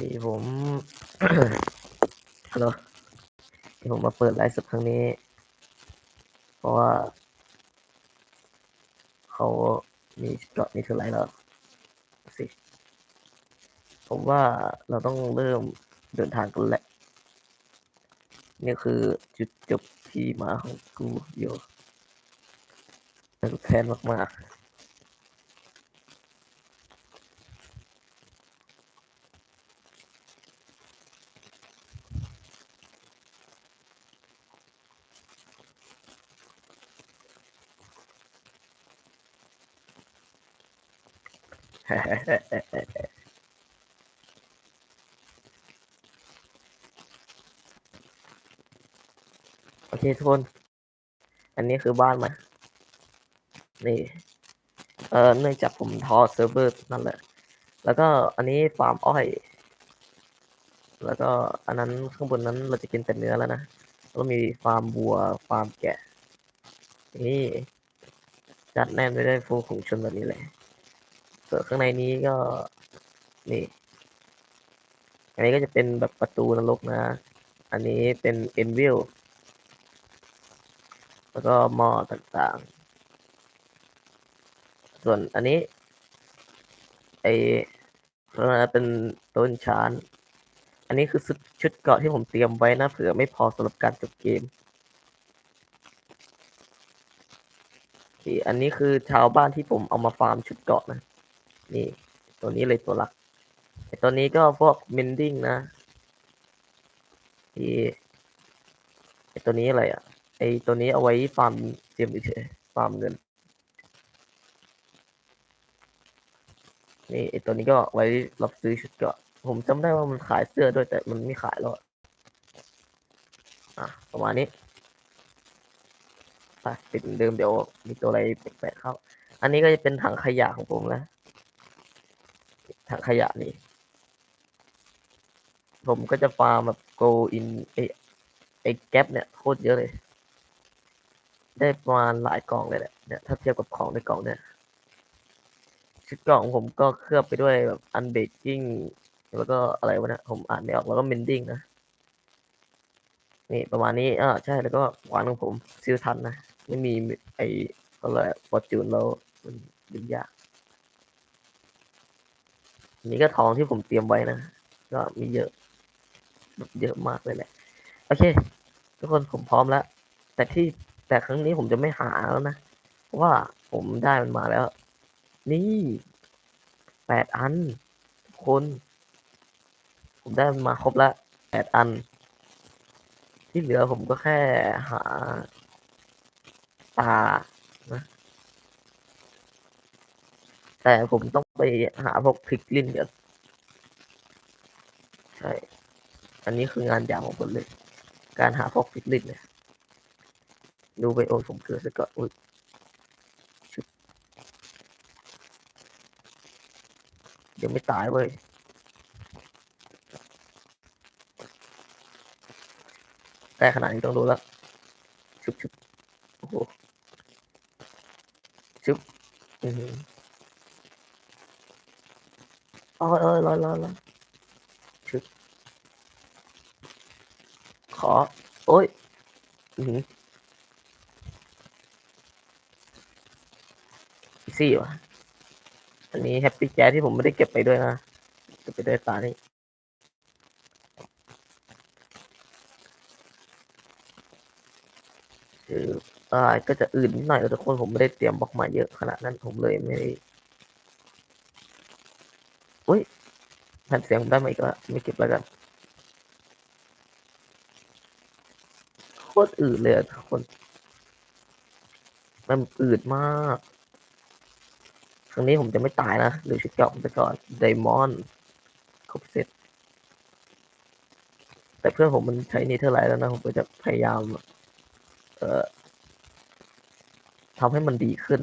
ที่ผมฮัลโหลที่ผมมาเปิดไลฟ์สดครั้งนี้ เพราะว่า เขามีเกาะนี่คืออะไรแล้วสิ ผมว่าเราต้องเริ่มเดินทางกันแหละนี่คือจุดจบที่มาของกูอยู่น่แค้นมากๆ โอเคทุกคน อันนี้คือบ้านมานี่ เออเนื่องจากผมทอเซิร์ฟเวอร์นั่นแหละ แล้วก็อันนี้ฟาร์มอ้อย แล้วก็อันนั้นข้างบนนั้นเราจะกินแต่เนื้อแล้วนะ แล้วมีฟาร์มวัว ฟาร์มแกะ นี่จัดแน่นไปด้วยฟูของชนแบบนี้เลย ส่วนข้างในนี้ก็ นี่ อันนี้ก็จะเป็นแบบประตูนรกนะ อันนี้เป็นเอ็นวิล แล้วก็หม้อต่างๆ ส่วนอันนี้ ไอเป็นต้นชานอันนี้คือชุดเกาะที่ผมเตรียมไว้นะเผื่อไม่พอสำหรับการจบเกมโอเคอันนี้คือชาวบ้านที่ผมเอามาฟาร์มชุดเกาะนะ นี่ ตัวนี้เลยตัวหลักไอตัวนี้ก็พวกมินดิ้งนะที่ไอตัวนี้อะไรอะ ไอตัวนี้เอาไว้ฟาร์มเกมเฉยฟาร์มเงิน นี่ไอตัวนี้ก็ไว้รับซื้อชุดเกราะผมจำได้ว่ามันขายเสื้อด้วยแต่มันไม่ขายแล้วอะประมาณนี้ไปปิดเดิมเดี๋ยวมีตัวอะไรแปลกๆเข้า อันนี้ก็จะเป็นถังขยะของผมนะถังขยะนี่ ผมก็จะฟาร์มแบบ go in ไอไอแก๊ปเนี่ยโคตรเยอะเลย ได้ประมาณหลายกล่องเลยแหละเนี่ยถ้าเทียบกับของในกล่องเนี่ยชุดกล่องผมก็เคลือบไปด้วยแบบอันเบกกิ้งแล้วก็อะไรวะเนี่ยผมอ่านไม่ออกแล้วก็เมนดิ้งนะนี่ประมาณนี้อ่าใช่แล้วก็หวานของผมซิลทันนะไม่มีไออะไรฟอร์จูนแล้วมันดึงยากนนี้ก็ทองที่ผมเตรียมไว้นะ ก็มีเยอะเยอะมากเลยแหละ โอเค ทุกคนผมพร้อมแล้ว แต่ที่ แต่ครั้งนี้ผมจะไม่หาแล้วนะเพราะว่าผมได้มันมาแล้ว นี่แปดอันทุกคน ผมได้มันมาครบล้วแปดอัน ที่เหลือผมก็แค่หาตานะแต่ผมต้องไปหาพวกพริกลินก่อนใช่ อันนี้คืองานยาวของผมเลย การหาพวกพริกลินเนี่ย ดูไปโอ้ผมเกิดซะก่อนอุ้ยยังไม่ตายเว้ยแต่ขนาดนี้ต้องรู้แล้วชุบชุบโอ้โหชุบอือโอ้ยโอ้ยร้อนร้อนร้อนชุบขอ โอ้ยอือหืออี ซี่วะอันนี้แฮปปี้แจ๊ที่ผมไม่ได้เก็บไปด้วยนะเก็บไปด้วยตานี่คืออ่าก็จะอื่นนิดหน่อยแต่คนผมไม่ได้เตรียมบล็อกมาเยอะขนาดนั้นผมเลยไม่ได้อุ้ยแผ่นเสียงผมได้มาอีกแล้วไม่เก็บแล้วกันโคตรอืดเลยทุกคน มันอืดมาก ครั้งนี้ผมจะไม่ตายนะหรือชุดเกราะไปก่อนไดมอนด์ครบเสร็จ แต่เพื่อนผมมันใช้เนเธอร์ไลท์แล้วนะ ผมก็จะพยายาม เอ่อทำให้มันดีขึ้น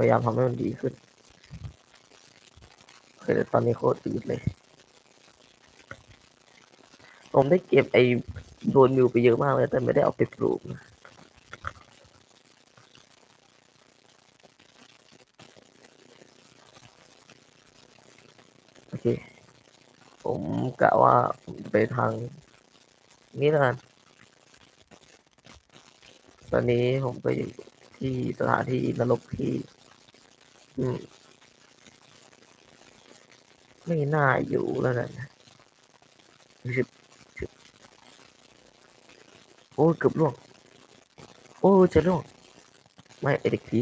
พยายามทำให้มันดีขึ้นเคยแต่ตอนนี้โคตรอืดเลย ผมได้เก็บไอ้โดนมิวไปเยอะมากเลย แต่ไม่ได้เอาไปปลูกนะโอเค โอ้ ผมกะว่าผมจะไปทางนี้แล้วกัน ตอนนี้ผมก็อยู่ที่สถานที่นรกที่อืมไม่น่าอยู่แล้วกันนะสิบสิบโอ้เกือบล่วง โอ้จะล่วง ไม่ไอเด็กผี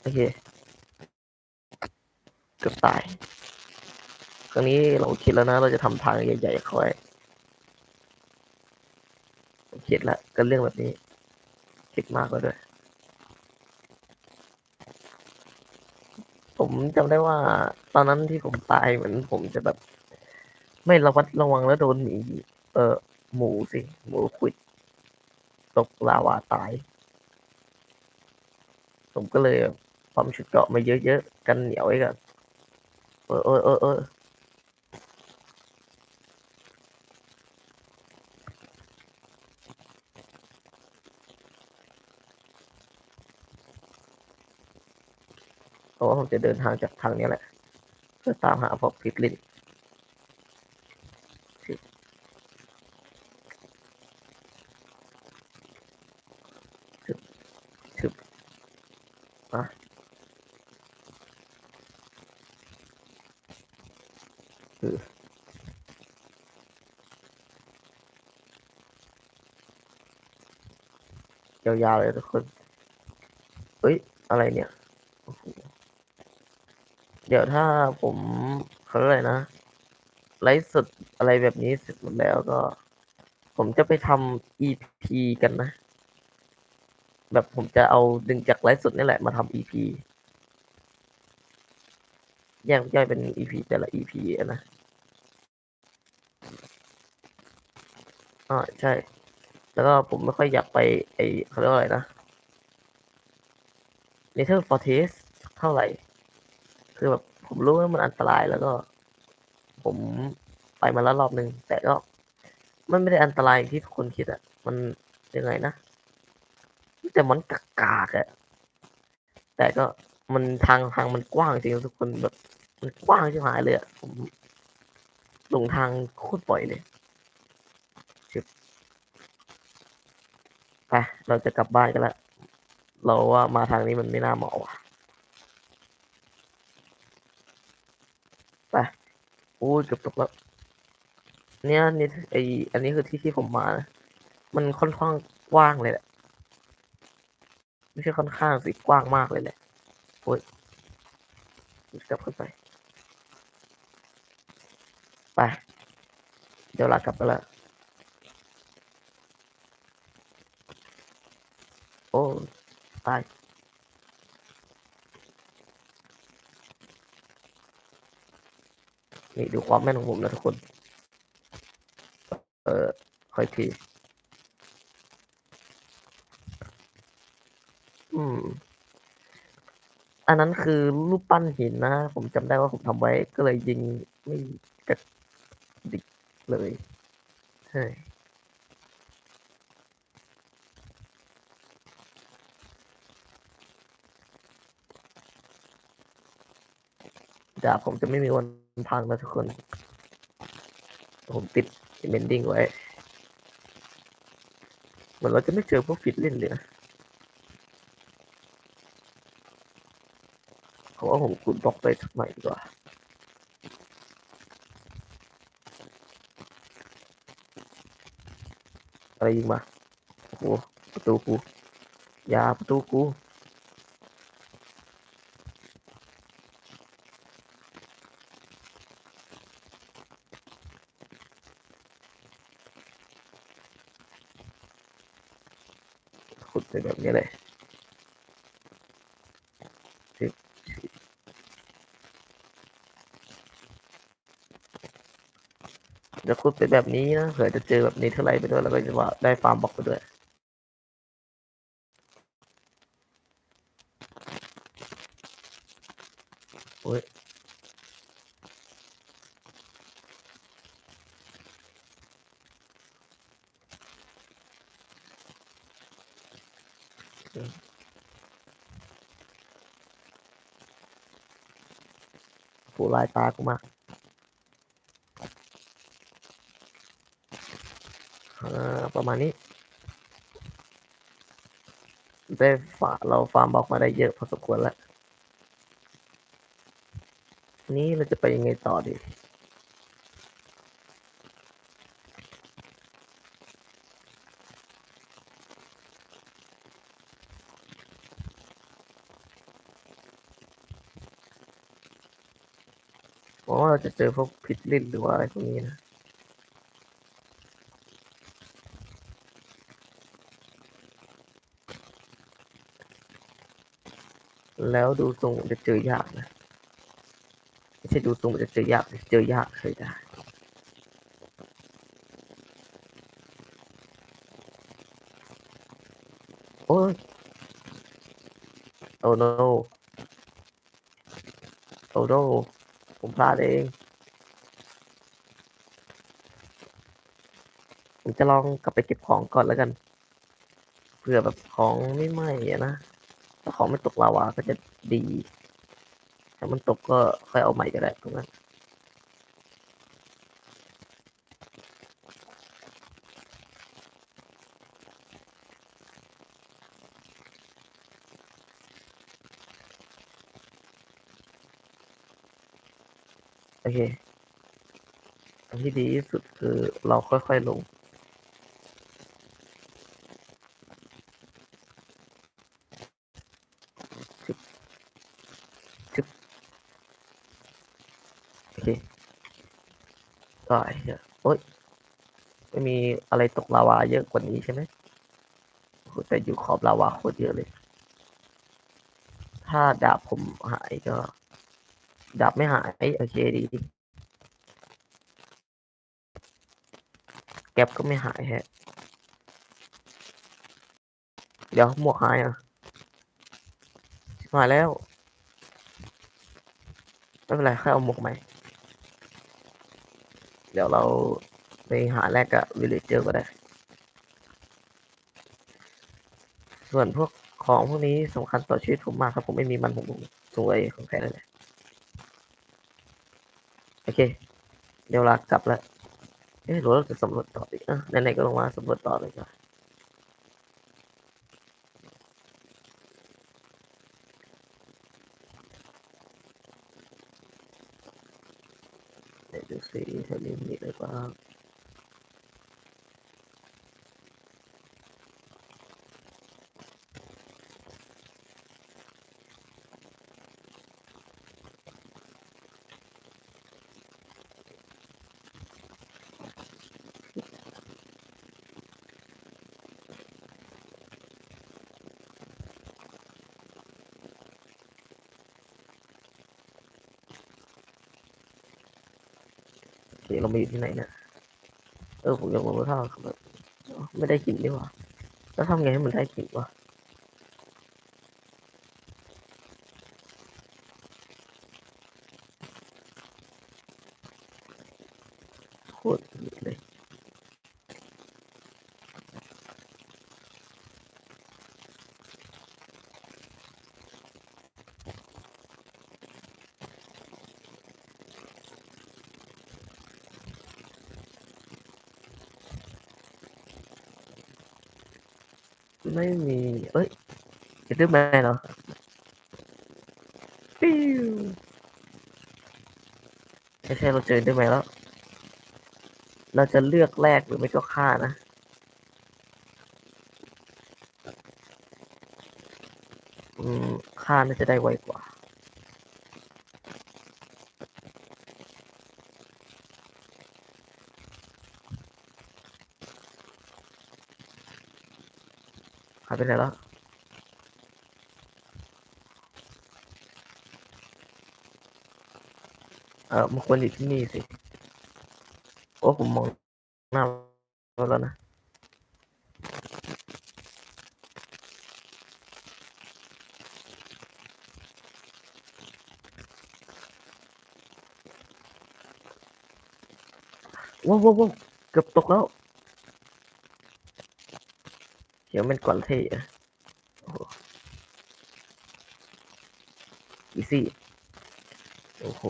โอเค เกือบตาย ครั้งนี้เราคิดแล้วนะ เราจะทำทางใหญ่ๆค่อยคิดแล้วกันเรื่องแบบนี้ คิดมากแล้วด้วย ผมจำได้ว่า ตอนนั้นที่ผมตายเหมือนผมจะแบบ ไม่ระวัดระวังแล้วโดนหมีเออหมูสิ หมูควิด ตกลาวาตาย ผมก็เลยความชุดเกาะมาเยอะๆ กันเหนียวไว้ก่อน เออเออเออเออเพราะว่าผมจะเดินทางจากทางนี้แหละ เพื่อตามหาพวกพิกลินชึบถึบอะ ยาวๆเลยทุกคน เฮ้ย อะไรเนี่ย เดี๋ยวถ้าผมเขาเรียกอะไรนะ ไลฟ์สดอะไรแบบนี้เสร็จหมดแล้วก็ ผมจะไปทำ EP กันนะ แบบผมจะเอาดึงจากไลฟ์สดนี่แหละมาทำ EP แยกย่อยเป็น EP แต่ละ EP นะอ่าใช่ แล้วก็ผมไม่ค่อยอยากไปไอเขาเรียกว่าอะไรนะ Nether Fortress เท่าไหร่ คือแบบผมรู้ว่ามันอันตรายแล้วก็ ผมไปมาแล้วรอบนึง แต่ก็มันไม่ได้อันตรายที่ทุกคนคิดอะมันยังไงนะแต่มันกากากๆอะแต่ก็มันทางทางมันกว้างจริงทุกคนแบบ มันกว้างชิบหายเลยอะผมหลงทางโคตรบ่อยเลยชึบ ไปเราจะกลับบ้านกันแล้วเราว่ามาทางนี้มันไม่น่าเหมาะว่ะไปอู้ยเกือบตกแล้ว เนี่ยนี่ไออันนี้คือที่ที่ผมมานะมันค่อนข้างกว้างเลยแหละ ไม่ใช่ค่อนข้างสิกว้างมากเลยแหละโอ้ยกลับเข้าไป ไป เดี๋ยวลากลับไปแล้ว โอ้ตายนี่ดูความแม่นของผมนะทุกคน เออค่อยทีอืม อันนั้นคือรูปปั้นหินนะ ผมจำได้ว่าผมทำไว้ก็เลยยิงไม่กระดิกเลย ใช่ ดาบผมจะไม่มีวันพังนะทุกคน ผมติดเมนดิ้งไว้ เหมือนเราจะไม่เจอพวกฟิตเล่นเลยนะเพราะว่าผมขุดบล็อกไปสักหน่ดีกว่าอะไรยิงมาโอ้ประตูกู อยาประตูกู ขุดไปแบบนี้เลยชิบชิบจะ ขุดไปแบบนี้นะเผื่อจะเจอแบบนี้เท่าไรไปด้วยแล้วก็จะว่าได้ฟาร์มบล็อกไปด้วยโอ้ยผู้ลายตากูมากอ่า ประมาณนี้ ได้ฝาเราฟาร์มบล็อกมาได้เยอะพอสมควรแล้ว นี้เราจะไปยังไงต่อดีเพราะว่าเราจะเจอพวกพิษลิ้นหรือว่าอะไรพวกนี้นะ แล้วดูทรงจะเจอยากนะไม่ใช่ดูทรงจะเจอยากเจอยากเคยได้โอ้ยโอ้ no โอ้ no ผมพลาดเองผมจะลองกลับไปเก็บของก่อนแล้วกันเผื่อแบบของไม่ไหม้นะ ถ้าของไม่ตกลาวาก็จะดีถ้ามันตกก็ค่อยเอาใหม่ก็ได้ตรงนั้นโอเคอันที่ดีที่สุดคือเราค่อยๆลง โอเค ก็ไอ้เหี้ยโอ๊ยไม่มีอะไรตกลาวาเยอะกว่านี้ใช่ไหมแต่อยู่ขอบลาวาโคตรเยอะเลย ถ้าดาบผมหายก็ ดาบไม่หาย โอเคดี แก็บก็ไม่หายฮะ เดี๋ยวหมวกหายอะชิบหายแล้วไม่เป็นไรแค่เอาหมวกใหม่ เดี๋ยวเราไปหาแรกกับวิลเลจเจอร์ก็ได้ ส่วนพวกของพวกนี้สำคัญต่อชีวิตผมมากครับผมไม่มีมันผมสวยของแค่นั้นแหละโอเค เดี๋ยวลากลับแล้วเอ๊ะหรือว่าเราจะสำรวจต่ออีกอะไหนๆก็ลงมาสำรวจต่อเลยจ้ะเดี๋ยว ดูสิแถวนี้มีอะไรบ้าง โอ เรามาอยู่ที่ไหนเนี่ยเออผมยังรู้ท่าถ้าไม่ได้กลิ่นดีกว่าแล้วทำไงให้มันได้กลิ่นวะโคตรผิดเลย ไม่มีเอ้ยเอ็ดเดอร์แมนเหรอปิ้วไม่ใช่เราเจอเอ็ดเดอร์แมนแล้ว เราจะเลือกแรกหรือไม่ก็ฆ่านะอืมฆ่าน่าจะได้ไวกว่า ไปไหนแล้วเออมันควรอยู่ที่นี่สิโอ้ผมมองหน้าแล้วนะว้าวว้าวว้าวเกือบตกแล้ว เดี๋ยวมันก่อนเท่อะโอ้โหอีซี่โอ้โห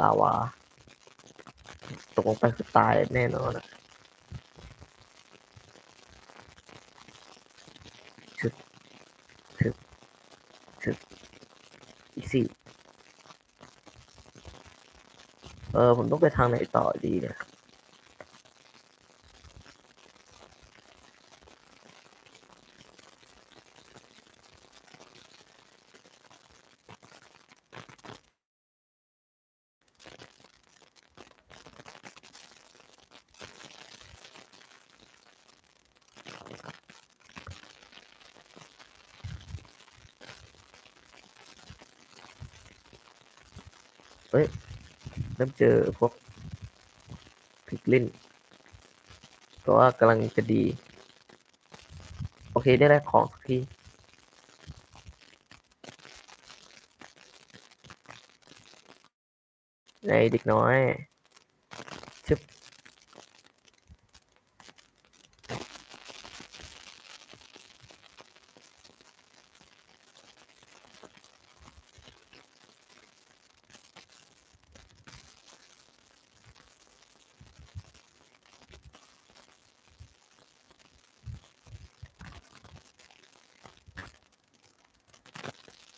ลาวา ตกลงไปคือตายแน่นอนอะชึบชึบชึบอีกสี่เออ ผมต้องไปทางไหนต่อดีเนี่ย เฮ้ยเริ่มเจอพวกพิกลินก็ว่ากำลังจะดี โอเคได้แลกของสักทีในเด็กน้อยชึบ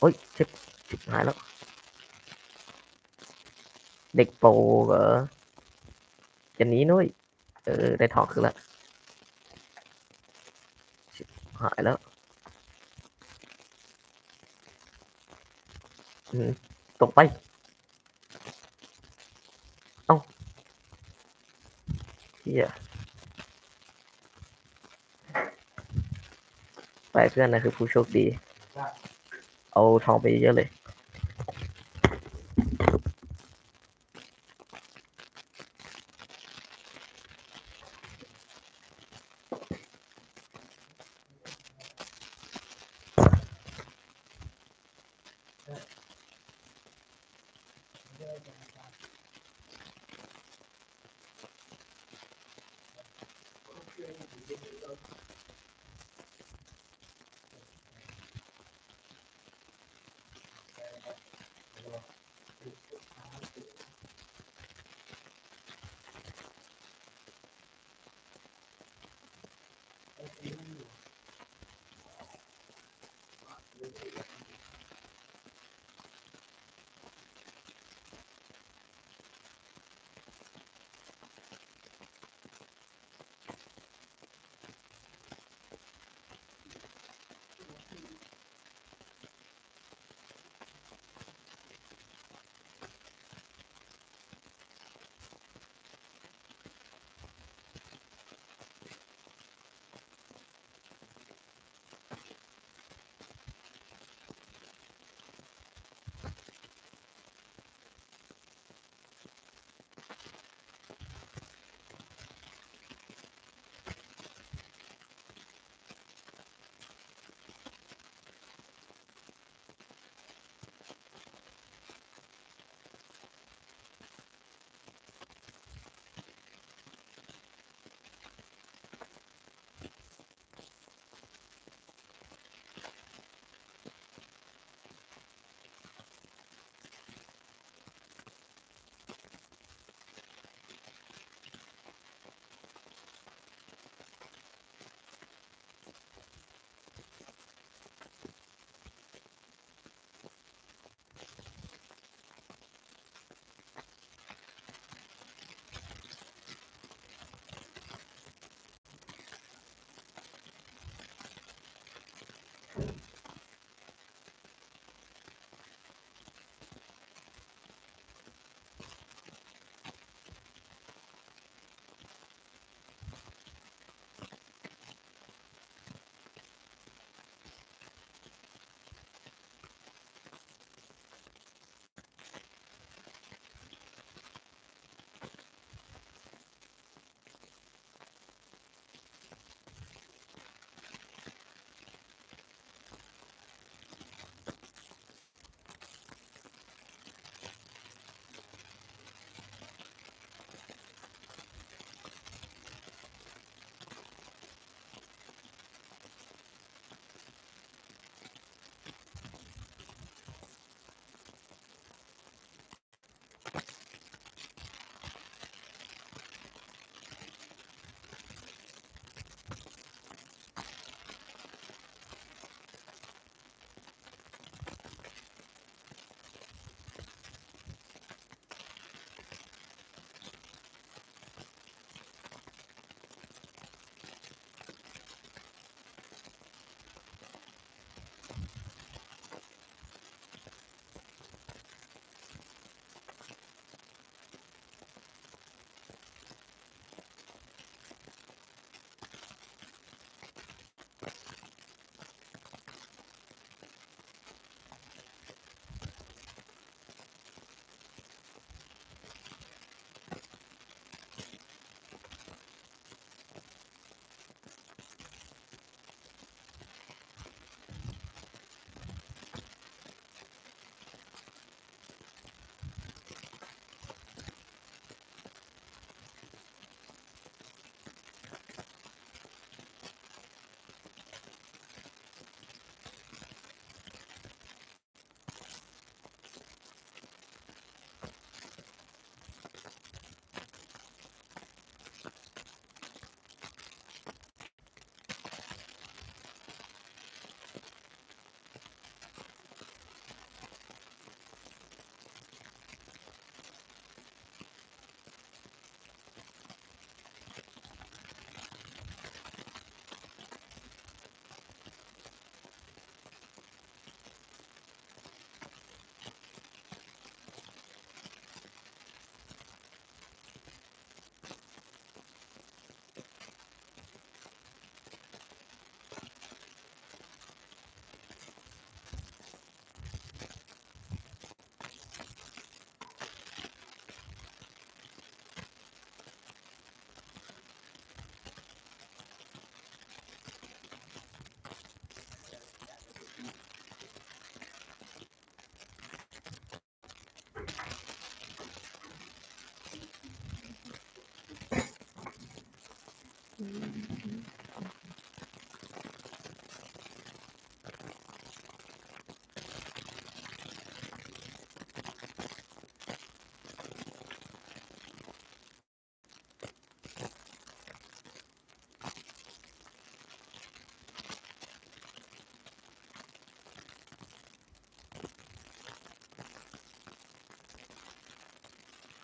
โอ้ยชิบชิบหายแล้ว เด็กโปเหรอจะหนีนุ้ยเออ ได้ทองคือละชิบหายแล้วอืมตกไป เอ้าเฮียไปเพื่อนนะคือผู้โชคดี เอาทองไปเยอะเลย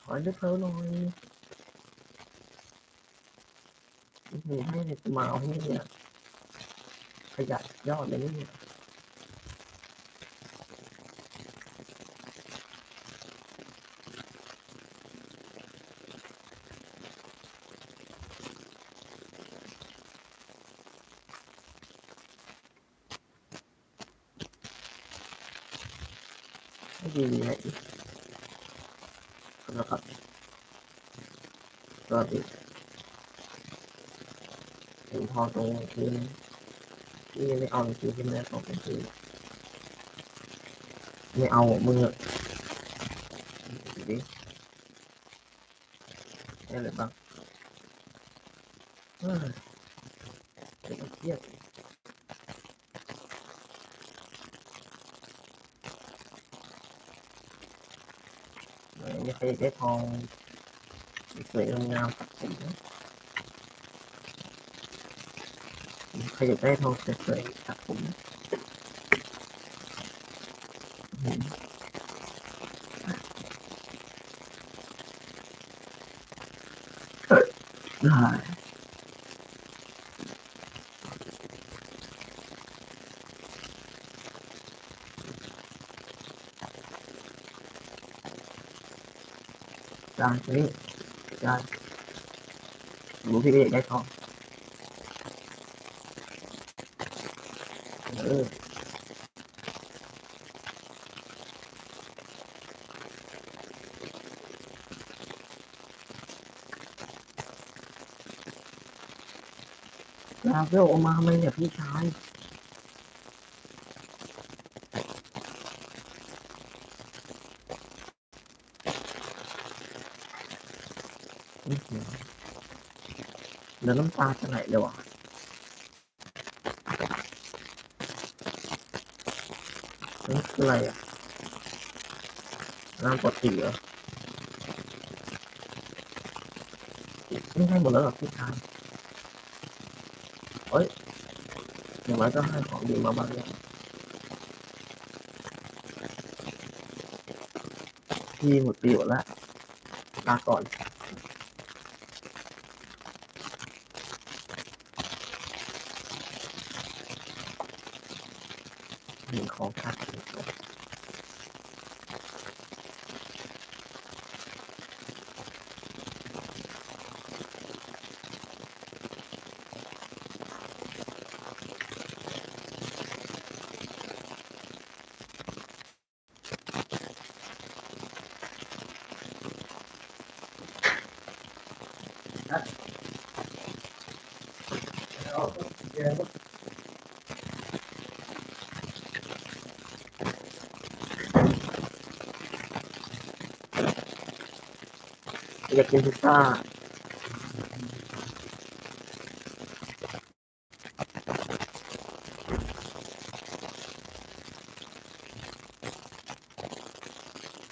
ขอด้ วยเพลหน่อยอื้อหือให้เมาเอาให้เนี่ยขยันยอดเลยเนี่ยไม่ดีเลยนะครับสวัสดี ถึงพอตรงที่ที่ไม่เอาคือที่แม่ของเป็นคื ใครอยากได้ทองสวยๆครับผมอืมได้ได้นี่ได้รู้พี่ก็อยากได้ทอง อลาเวลออกมาทำไมเนี่ยพี่ชายเดี๋ยวน้ำตาจะไหลเลยวะ นี่คืออะไรอะน้ำปกติเหรอไม่ให้หมดแล้วหรอพี่ชายเอ้ยอย่างไรก็ให้ของดีมาบ้างเนี่ยพี่หมดประโยชน์แล้วลาก่อน ห นึ่งของขาดหนึ่งของอยากกินพิซซ่า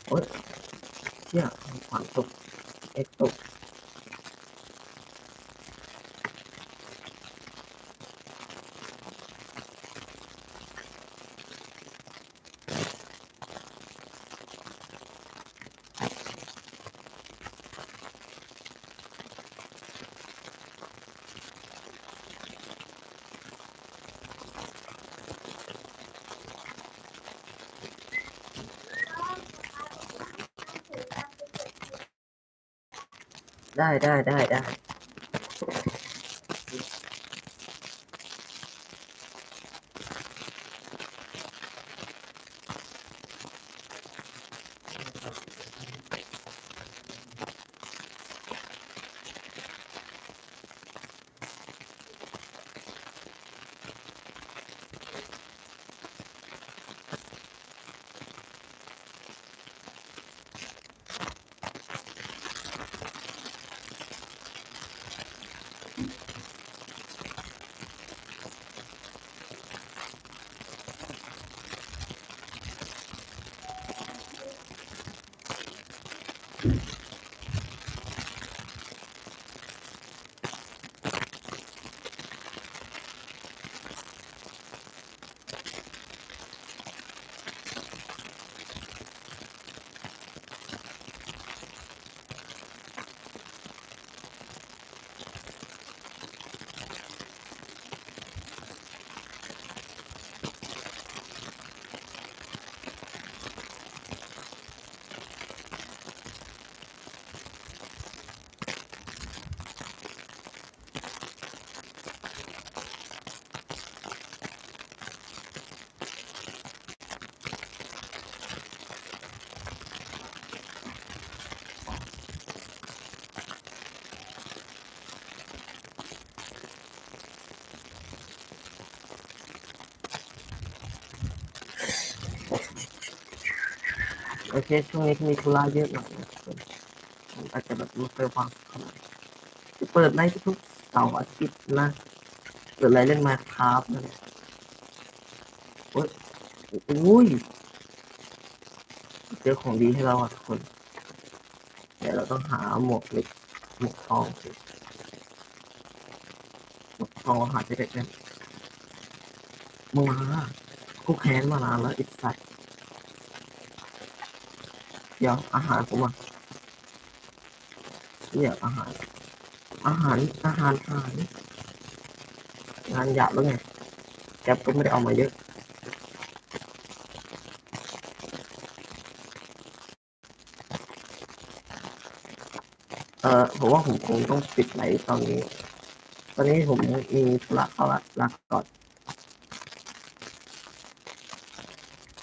โอ๊ยเชี่ยขวานตกเอ็กตก ได้ได้ได้ได้ เคช่วงนี้มีธุระเยอะหน่อยนะผมอาจจะแบบไม่ค่อยว่างเท่าไหร่เปิดไลฟ์ทุกเสาร์อาทิตย์นะ เปิดไลฟ์เล่นมาครับนะเนี่ยโอ้ยอุ้ยเจอของดีให้เราอะทุกคนเดี๋ยวเราต้องหาหมวกเหล็กหมวกทองสิหมวกทองหาจะได้กันมึงมากูแค้นมานานแล้วอิสัต เดี๋ยวอาหารผมอะเนี่ยอาหาร อาหารอาหารหายงานหยาบแล้วไงแก๊ปก็ไม่ได้เอามาเยอะเออผมว่าผมคงต้องปิดไลฟ์ตอนนี้ ตอนนี้ผมมีธุระเข้าละลาก่อน